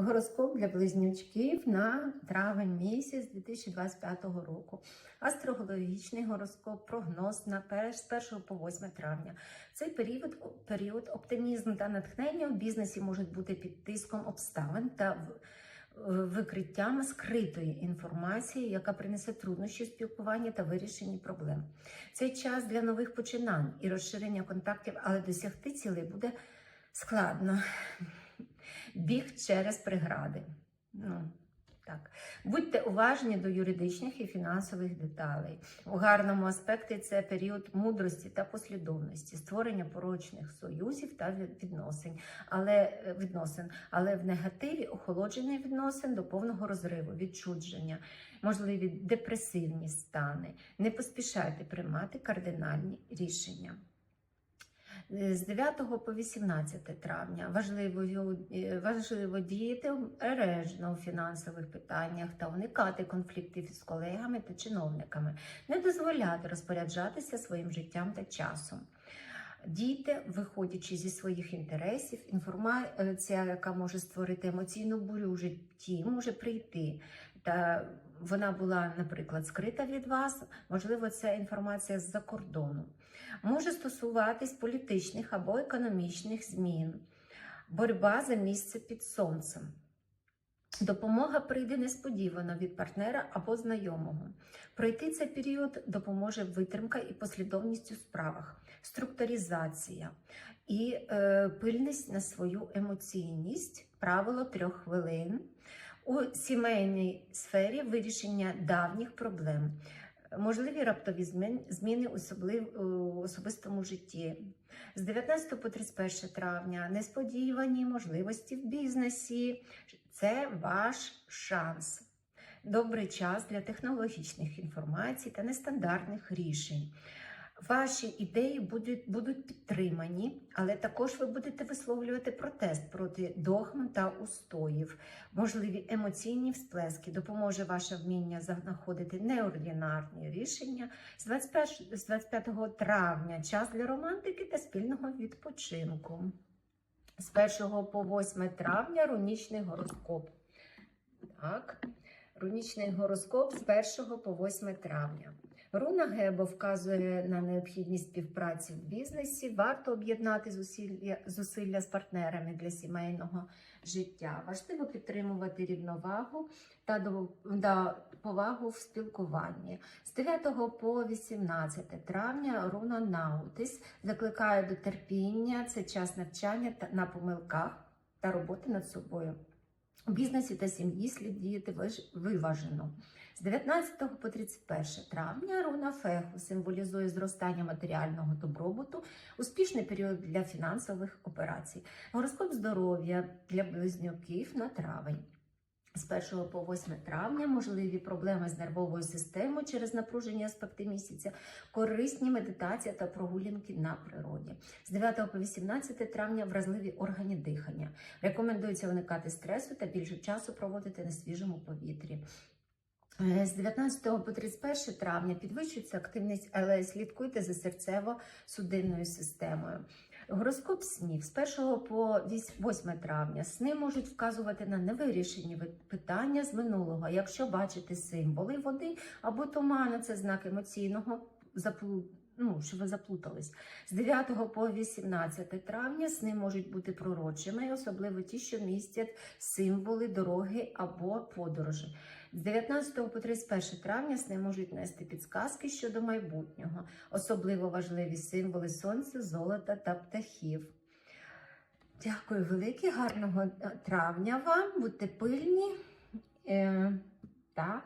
Гороскоп для близнючків на травень місяць 2025 року. Астрологічний гороскоп, прогноз на з 1 по 8 травня. Цей період, період оптимізм та натхнення в бізнесі можуть бути під тиском обставин та викриттям скритої інформації, яка принесе труднощі в спілкуванні та вирішенні проблем. Цей час для нових починань і розширення контактів, але досягти цілей буде складно. Біг через прегради. Ну, так. Будьте уважні до юридичних і фінансових деталей. У гарному аспекті це період мудрості та послідовності, створення порочних союзів та відносин, але е, відносин, але в негативі охолодження відносин до повного розриву, відчудження, можливі депресивні стани. Не поспішайте приймати кардинальні рішення. Е, З 9 по 18 травня важливо, е, важливо діяти обережно у фінансових питаннях та уникати конфліктів з колегами та чиновниками, не дозволяти розпоряджатися своїм життям та часом. Дійте, виходячи зі своїх інтересів, інформація, яка може створити емоційну бурю у житті, може прийти. Та вона була, наприклад, скрита від вас, можливо, це інформація з-за кордону може стосуватись політичних або економічних змін, боротьба за місце під сонцем. Допомога прийде несподівано від партнера або знайомого. Пройти цей період допоможе витримка і послідовність у справах, структуризація і е, пильність на свою емоційність, правило трьох хвилин у сімейній сфері вирішення давніх проблем. Можливі раптові зміни у особистому житті. З 19 по 31 травня несподівані можливості в бізнесі. Це ваш шанс. Добрий час для технологічних інформацій та нестандартних рішень. Ваші ідеї будуть, будуть підтримані, але також ви будете висловлювати протест проти догм та устоїв. Можливі емоційні всплески допоможе ваше вміння знаходити неординарні рішення. З 21, з 25 травня час для романтики та спільного відпочинку. З 1 по 8 травня рунічний гороскоп. Так. Рунічний гороскоп з 1 по 8 травня. Руна Гебо вказує на необхідність співпраці в бізнесі. Варто об'єднати зусилля, зусилля з партнерами для сімейного життя. Важливо підтримувати рівновагу та до, да, повагу в спілкуванні. З 9 по 18 травня руна Наутис закликає до терпіння. Це час навчання на помилках та роботи над собою. У бізнесі та сім'ї слід діяти виважено. З 19 по 31 травня руна Феху символізує зростання матеріального добробуту, успішний період для фінансових операцій. Гороскоп здоров'я для близнюків на травень. З 1 по 8 травня можливі проблеми з нервовою системою через напружені аспекти місяця, корисні медитація та прогулянки на природі. З 9 по 18 травня вразливі органи дихання. Рекомендується уникати стресу та більше часу проводити на свіжому повітрі. Е, З 19 по 31 травня підвищується активність, але слідкуйте за серцево-судинною системою. Гороскоп снів з 1 по 8 травня сни можуть вказувати на невирішені питання з минулого. Якщо бачите символи води або туману, це знак емоційного заплу... ну, що ви заплутались. З 9 по 18 травня сни можуть бути пророчими, особливо ті, що містять символи дороги або подорожі. З 19 по 31 травня сни можуть нести підсказки щодо майбутнього, особливо важливі символи сонця, золота та птахів. Дякую велике, гарного е, травня вам, будьте пильні е, та